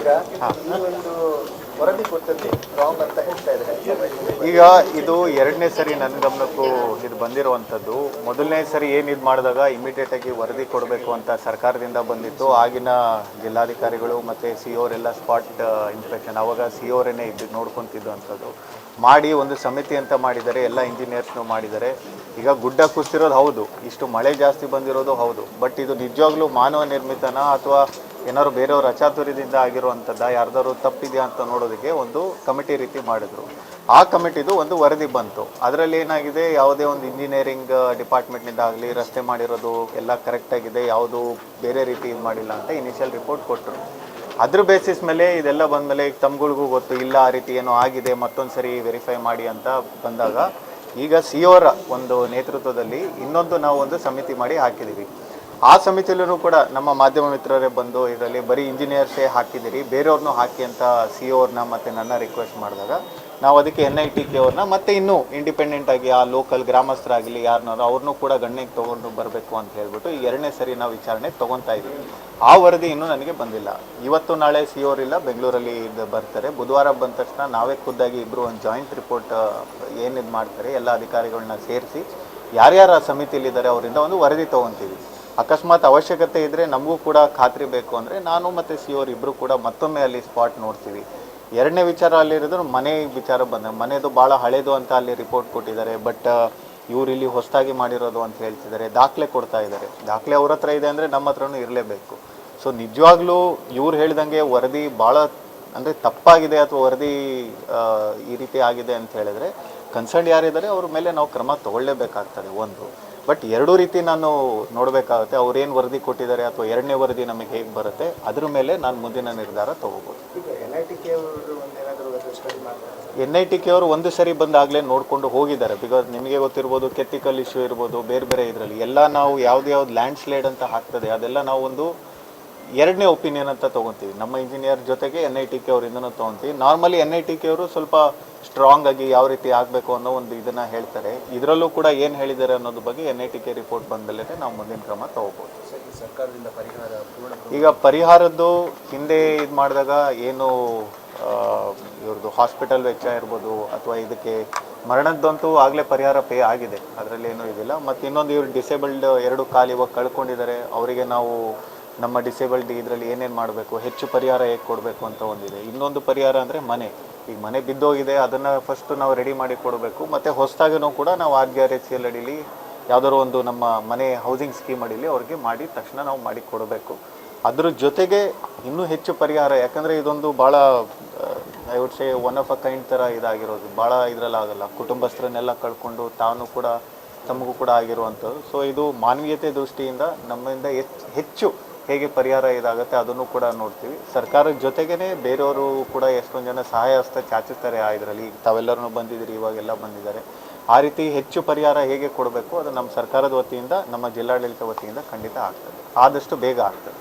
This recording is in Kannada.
ಈಗ ಒಂದು ವರದಿ ಕೊಟ್ಟಲ್ಲಿ ರಾಂಗ್ ಅಂತ ಹೇಳ್ತಾ ಇದ್ದಾರೆ ಈಗ ಇದು ಎರಡನೇ ಸರಿ ನನ್ನ ಗಮನಕ್ಕೂ ಇದು ಬಂದಿರುವಂಥದ್ದು. ಮೊದಲನೇ ಸರಿ ಏನು ಇದು ಮಾಡಿದಾಗ ಇಮಿಡಿಯೇಟ್ ಆಗಿ ವರದಿ ಕೊಡಬೇಕು ಅಂತ ಸರ್ಕಾರದಿಂದ ಬಂದಿತ್ತು. ಆಗಿನ ಜಿಲ್ಲಾಧಿಕಾರಿಗಳು ಮತ್ತು ಸಿ ಅವರೆಲ್ಲ ಸ್ಪಾಟ್ ಇನ್ಸ್ಪೆಕ್ಷನ್ ಆವಾಗ ಸಿ ಅವರೇನೆ ಇದ್ದು ನೋಡ್ಕೊತಿದ್ದು ಅಂಥದ್ದು. ಮಾಡಿ ಒಂದು ಸಮಿತಿ ಅಂತ ಮಾಡಿದ್ದಾರೆ ಎಲ್ಲ ಇಂಜಿನಿಯರ್ಸ್ನು ಮಾಡಿದ್ದಾರೆ ಈಗ ಗುಡ್ಡ ಕುಸ್ತಿರೋದು ಹೌದು. ಇಷ್ಟು ಮಳೆ ಜಾಸ್ತಿ ಬಂದಿರೋದು ಹೌದು. ಬಟ್ ಇದು ನಿಜವಾಗ್ಲೂ ಮಾನವ ನಿರ್ಮಿತನ ಅಥವಾ ಏನಾದ್ರು ಬೇರೆಯವ್ರ ಅಚಾತುರ್ಯದಿಂದ ಆಗಿರುವಂಥದ್ದು, ಯಾರ್ದಾದ್ರು ತಪ್ಪಿದೆಯಾ ಅಂತ ನೋಡೋದಕ್ಕೆ ಒಂದು ಕಮಿಟಿ ರೀತಿ ಮಾಡಿದ್ರು. ಆ ಕಮಿಟಿದು ಒಂದು ವರದಿ ಬಂತು. ಅದರಲ್ಲಿ ಏನಾಗಿದೆ, ಯಾವುದೇ ಒಂದು ಇಂಜಿನಿಯರಿಂಗ್ ಡಿಪಾರ್ಟ್ಮೆಂಟ್ನಿಂದ ಆಗಲಿ, ರಸ್ತೆ ಮಾಡಿರೋದು ಎಲ್ಲ ಕರೆಕ್ಟಾಗಿದೆ ಯಾವುದು ಬೇರೆ ರೀತಿ ಇದು ಮಾಡಿಲ್ಲ ಅಂತ ಇನಿಷಿಯಲ್ ರಿಪೋರ್ಟ್ ಕೊಟ್ಟರು ಅದ್ರ ಬೇಸಿಸ್ ಮೇಲೆ ಇದೆಲ್ಲ ಬಂದಮೇಲೆ ಈಗ ತಮ್ಗಳಿಗೂ ಗೊತ್ತು, ಇಲ್ಲ ಆ ರೀತಿ ಏನೋ ಆಗಿದೆ ಮತ್ತೊಂದು ಸರಿ ವೆರಿಫೈ ಮಾಡಿ ಅಂತ ಬಂದಾಗ ಈಗ ಸಿ ಒಂದು ನೇತೃತ್ವದಲ್ಲಿ ಇನ್ನೊಂದು ನಾವು ಒಂದು ಸಮಿತಿ ಮಾಡಿ ಹಾಕಿದ್ದೀವಿ. ಆ ಸಮಿತಿಯಲ್ಲೂ ಕೂಡ ನಮ್ಮ ಮಾಧ್ಯಮ ಮಿತ್ರರೇ ಬಂದು ಇದರಲ್ಲಿ ಬರೀ ಇಂಜಿನಿಯರ್ಸೇ ಹಾಕಿದ್ದೀರಿ ಬೇರೆಯವ್ರನ್ನೂ ಹಾಕಿ ಅಂತ ಸಿ ಅವ್ರನ್ನ ಮತ್ತು ನನ್ನ ರಿಕ್ವೆಸ್ಟ್ ಮಾಡಿದಾಗ ನಾವು ಅದಕ್ಕೆ ಎನ್ ಐ ಟಿ ಕೆ ಅವ್ರನ್ನ ಮತ್ತೆ ಇನ್ನೂ ಇಂಡಿಪೆಂಡೆಂಟ್ ಆಗಿ ಆ ಲೋಕಲ್ ಗ್ರಾಮಸ್ಥರಾಗಲಿ ಯಾರನ್ನಾರು ಅವ್ರನ್ನೂ ಕೂಡ ಗಣ್ಯಕ್ಕೆ ತೊಗೊಂಡು ಬರಬೇಕು ಅಂತ ಹೇಳ್ಬಿಟ್ಟು ಈ ಎರಡನೇ ಸರಿ ನಾವು ವಿಚಾರಣೆ ತೊಗೊತಾ ಇದ್ದೀವಿ. ಆ ವರದಿ ಇನ್ನೂ ನನಗೆ ಬಂದಿಲ್ಲ. ಇವತ್ತು ನಾಳೆ ಸಿ ಇಲ್ಲ, ಬೆಂಗಳೂರಲ್ಲಿ ಇದು ಬರ್ತಾರೆ. ಬುಧವಾರ ಬಂದ ತಕ್ಷಣ ನಾವೇ ಖುದ್ದಾಗಿ ಇಬ್ಬರು ಒಂದು ಜಾಯಿಂಟ್ ರಿಪೋರ್ಟ್ ಏನಿದು ಮಾಡ್ತಾರೆ, ಎಲ್ಲ ಅಧಿಕಾರಿಗಳನ್ನ ಸೇರಿಸಿ ಯಾರ್ಯಾರು ಆ ಸಮಿತಿಯಲ್ಲಿದ್ದಾರೆ ಅವರಿಂದ ಒಂದು ವರದಿ ತೊಗೊತೀವಿ. ಅಕಸ್ಮಾತ್ ಅವಶ್ಯಕತೆ ಇದ್ದರೆ ನಮಗೂ ಕೂಡ ಖಾತ್ರಿ ಬೇಕು ಅಂದರೆ ನಾನು ಮತ್ತು ಸಿ ಓರ್ ಇಬ್ಬರು ಕೂಡ ಮತ್ತೊಮ್ಮೆ ಅಲ್ಲಿ ಸ್ಪಾಟ್ ನೋಡ್ತೀವಿ. ಎರಡನೇ ವಿಚಾರ ಅಲ್ಲಿರೋದು ಮನೆ ವಿಚಾರ ಬಂದ ಮನೆದು ಭಾಳ ಹಳೇದು ಅಂತ ಅಲ್ಲಿ ರಿಪೋರ್ಟ್ ಕೊಟ್ಟಿದ್ದಾರೆ ಬಟ್ ಇವ್ರು ಇಲ್ಲಿ ಹೊಸದಾಗಿ ಮಾಡಿರೋದು ಅಂತ ಹೇಳ್ತಿದ್ದಾರೆ, ದಾಖಲೆ ಕೊಡ್ತಾ ಇದ್ದಾರೆ. ದಾಖಲೆ ಅವ್ರ ಹತ್ರ ಇದೆ ಅಂದರೆ ನಮ್ಮ ಹತ್ರನೂ ಇರಲೇಬೇಕು. ಸೊ ನಿಜವಾಗ್ಲೂ ಇವ್ರು ಹೇಳ್ದಂಗೆ ವರದಿ ಭಾಳ ಅಂದರೆ ತಪ್ಪಾಗಿದೆ ಅಥವಾ ವರದಿ ಈ ರೀತಿ ಆಗಿದೆ ಅಂತ ಹೇಳಿದ್ರೆ ಕನ್ಸರ್ನ್ ಯಾರಿದ್ದಾರೆ ಅವ್ರ ಮೇಲೆ ನಾವು ಕ್ರಮ ತಗೊಳ್ಳೇಬೇಕಾಗ್ತದೆ ಒಂದು. ಬಟ್ ಎರಡೂ ರೀತಿ ನಾನು ನೋಡಬೇಕಾಗುತ್ತೆ ಅವ್ರೇನು ವರದಿ ಕೊಟ್ಟಿದ್ದಾರೆ ಅಥವಾ ಎರಡನೇ ವರದಿ ನಮಗೆ ಹೇಗೆ ಬರುತ್ತೆ ಅದ್ರ ಮೇಲೆ ನಾನು ಮುಂದಿನ ನಿರ್ಧಾರ ತಗೋಬೋದು. ಈಗ ಎನ್ ಐ ಟಿ ಕೆ ಅವರು ಒಂದು ಏನಾದರೂ ಸ್ಟಡಿ ಮಾಡ್ತಾರೆ. ಎನ್ ಐ ಟಿ ಕೆ ಅವರು ಒಂದು ಸರಿ ಬಂದಾಗಲೇ ನೋಡಿಕೊಂಡು ಹೋಗಿದ್ದಾರೆ. ಬಿಕಾಸ್ ನಿಮಗೆ ಗೊತ್ತಿರ್ಬೋದು ಕೆತ್ತಿಕಲ್ ಇಶ್ಯೂ ಇರ್ಬೋದು ಬೇರೆ ಬೇರೆ ಇದರಲ್ಲಿ. ಎಲ್ಲ ನಾವು ಯಾವ್ದು ಯಾವ್ದು ಲ್ಯಾಂಡ್ ಸ್ಲೈಡ್ ಅಂತ ಹಾಕ್ತದೆ ಅದೆಲ್ಲ ನಾವು ಒಂದು ಎರಡನೇ ಒಪಿನಿಯನ್ ಅಂತ ತೊಗೊತೀವಿ. ನಮ್ಮ ಇಂಜಿನಿಯರ್ ಜೊತೆಗೆ ಎನ್ ಐ ಟಿ ಕೆ ಅವರಿಂದನೂ ತೊಗೊತೀವಿ. Normally N I T K ಅವರು ಸ್ವಲ್ಪ ಸ್ಟ್ರಾಂಗ್ ಆಗಿ ಯಾವ ರೀತಿ ಆಗಬೇಕು ಅನ್ನೋ ಒಂದು ಇದನ್ನು ಹೇಳ್ತಾರೆ. ಇದರಲ್ಲೂ ಕೂಡ ಏನು ಹೇಳಿದ್ದಾರೆ ಅನ್ನೋದ್ರ ಬಗ್ಗೆ N I T K report ಬಂದಲ್ಲೇ ನಾವು ಮುಂದಿನ ಕ್ರಮ ತಗೋಬೋದು. ಈಗ ಪರಿಹಾರದ್ದು ಹಿಂದೆ ಇದು ಮಾಡಿದಾಗ ಏನು ಇವ್ರದ್ದು ಹಾಸ್ಪಿಟಲ್ ವೆಚ್ಚ ಇರ್ಬೋದು ಅಥವಾ ಇದಕ್ಕೆ ಮರಣದ್ದಂತೂ ಆಗಲೇ ಪರಿಹಾರ ಪೇ ಆಗಿದೆ. ಅದರಲ್ಲಿ ಏನೂ ಇದಿಲ್ಲ. ಮತ್ತು ಇನ್ನೊಂದು ಇವರು ಡಿಸೇಬಲ್ಡ್ ಎರಡು ಕಾಲು ಇವಾಗ ಕಳ್ಕೊಂಡಿದ್ದಾರೆ. ಅವರಿಗೆ ನಾವು ನಮ್ಮ ಡಿಸೇಬಲ್ಡ್ ಇದರಲ್ಲಿ ಏನೇನು ಮಾಡಬೇಕು, ಹೆಚ್ಚು ಪರಿಹಾರ ಹೇಗೆ ಕೊಡಬೇಕು ಅಂತ ಒಂದಿದೆ. ಇನ್ನೊಂದು ಪರಿಹಾರ ಅಂದರೆ ಮನೆ. ಈಗ ಮನೆ ಬಿದ್ದೋಗಿದೆ, ಅದನ್ನು ಫಸ್ಟ್ ನಾವು ರೆಡಿ ಮಾಡಿ ಕೊಡಬೇಕು. ಮತ್ತು ಹೊಸದಾಗಿನೂ ಕೂಡ ನಾವು R G R H C L ಅಡಿಲಿ ಯಾವುದಾದ್ರು ಒಂದು ನಮ್ಮ ಮನೆ ಹೌಸಿಂಗ್ ಸ್ಕೀಮ್ ಅಡಿಲಿ ಅವ್ರಿಗೆ ಮಾಡಿ ತಕ್ಷಣ ನಾವು ಮಾಡಿ ಕೊಡಬೇಕು. ಅದ್ರ ಜೊತೆಗೆ ಇನ್ನೂ ಹೆಚ್ಚು ಪರಿಹಾರ, ಯಾಕಂದರೆ ಇದೊಂದು ಭಾಳ I would say one of a kind ಥರ ಇದಾಗಿರೋದು. ಭಾಳ ಇದರಲ್ಲಾಗಲ್ಲ ಕುಟುಂಬಸ್ಥರನ್ನೆಲ್ಲ ಕಳ್ಕೊಂಡು ತಾನು ಕೂಡ, ತಮಗೂ ಕೂಡ ಆಗಿರುವಂಥದ್ದು. ಸೊ ಇದು ಮಾನವೀಯತೆ ದೃಷ್ಟಿಯಿಂದ ನಮ್ಮಿಂದ ಹೆಚ್ಚು ಹೇಗೆ ಪರಿಹಾರ ಇದಾಗುತ್ತೆ ಅದನ್ನು ಕೂಡ ನೋಡ್ತೀವಿ. ಸರ್ಕಾರದ ಜೊತೆಗೇ ಬೇರೆಯವರು ಕೂಡ ಎಷ್ಟೊಂದು ಜನ ಸಹಾಯ ಹಸ್ತ ಚಾಚುತ್ತಾರೆ ಆ ಇದರಲ್ಲಿ. ತಾವೆಲ್ಲರೂ ಬಂದಿದ್ದೀರಿ, ಇವಾಗೆಲ್ಲ ಬಂದಿದ್ದಾರೆ. ಆ ರೀತಿ ಹೆಚ್ಚು ಪರಿಹಾರ ಹೇಗೆ ಕೊಡಬೇಕು ಅದು ನಮ್ಮ ಸರ್ಕಾರದ ವತಿಯಿಂದ, ನಮ್ಮ ಜಿಲ್ಲಾಡಳಿತ ವತಿಯಿಂದ ಖಂಡಿತ ಆಗ್ತದೆ. ಆದಷ್ಟು ಬೇಗ ಆಗ್ತದೆ.